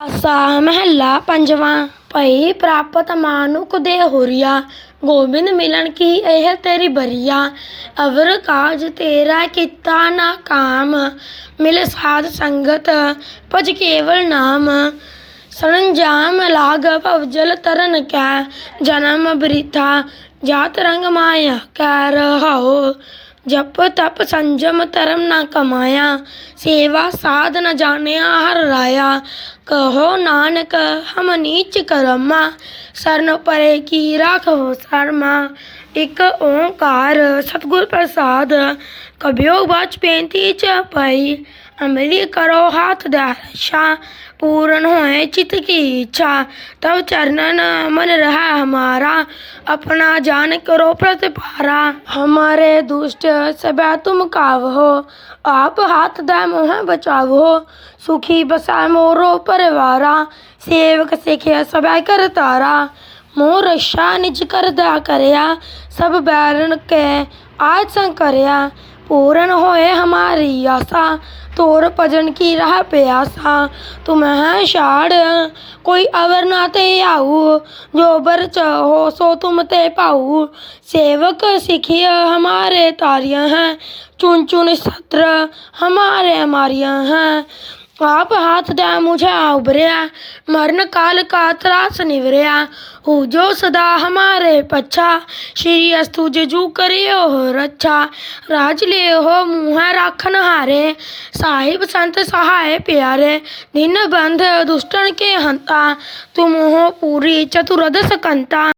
ਆਸਾ ਮਹੱਲਾ ਪੰਜਵਾਂ, ਭਈ ਪ੍ਰਾਪਤ ਮਾਨੁਖ ਦੇ ਹੋਰੀਆ, ਗੋਬਿੰਦ ਮਿਲਣ ਕੀ ਇਹ ਤੇਰੀ ਬਰੀਆ? ਅਵਰ ਕਾਜ ਤੇਰਾ ਕੀਤਾ ਨਾ ਕਾਮ, ਮਿਲ ਸਾਧ ਸੰਗਤ ਭਜ ਕੇਵਲ ਨਾਮ। ਸਰੰਜਾਮ ਲਾਗ ਭਵ ਜਲ ਤਰਨ ਕੈ, ਜਨਮ ਬ੍ਰਿਥਾ, ਜਾਤ ਰੰਗ ਮਾਇਆ ਕੈ ਰਹਾਓ ਜਪ ਤਪ ਸੰਜਮ ਧਰਮ ਨਾ ਕਮਾਇਆ, ਸੇਵਾ ਸਾਧ ਨ ਜਾਣਿਆ ਹਰ ਰਾਇਆ। ਕਹੋ ਨਾਨਕ, ਹਮ ਨੀਚ ਕਰਮਾ, ਸਰਨ ਪਰੇ ਕੀ ਰਾਖੋ ਸ਼ਰਮਾ। ਇਕ ਓੰਕਾਰ ਸਤਿਗੁਰ ਪ੍ਰਸਾਦ, ਕਬਿਓ ਬਾਚ ਬੇਨਤੀ ਚ ਪਈ। ਅਮਲੀ ਕਰੋ ਹਾਥ ਦਾ ਰਸ਼ਾ पूर्ण होए चित्त की इच्छा। तब चरणन मन रहा हमारा। अपना जान करो प्रतिपारा। हमारे दुष्ट सब तुम कावहो। आप हाथ दै मोह बचावो। सुखी बसा मोरो परिवारा। सेवक सिखिया सब कर तारा। मोह रक्षा निज कर दा करया। सब बैरन के आज संग पूर्ण होए हमारी आशा, तोर भजन की राह प्यासा तुम है शाड़, कोई अवर ना ते आऊ। जो बर चहो सो तुम ते पाऊ। सेवक सिखिय हमारे तारियाँ हैं चुन चुन सत्र हमारे हमारियाँ हैं। आप हाथ दे मुझे उभरिया मरण काल का त्रास निवरिया हो जो सदा हमारे पच्छा, श्री अस्तु जजू करियो हो राज ले हो मुँह राखन हारे, साहिब संत सहाय प्यारे। दिन बंध दुष्टन के हंता, तुम हो पूरी चतुरद सकंता।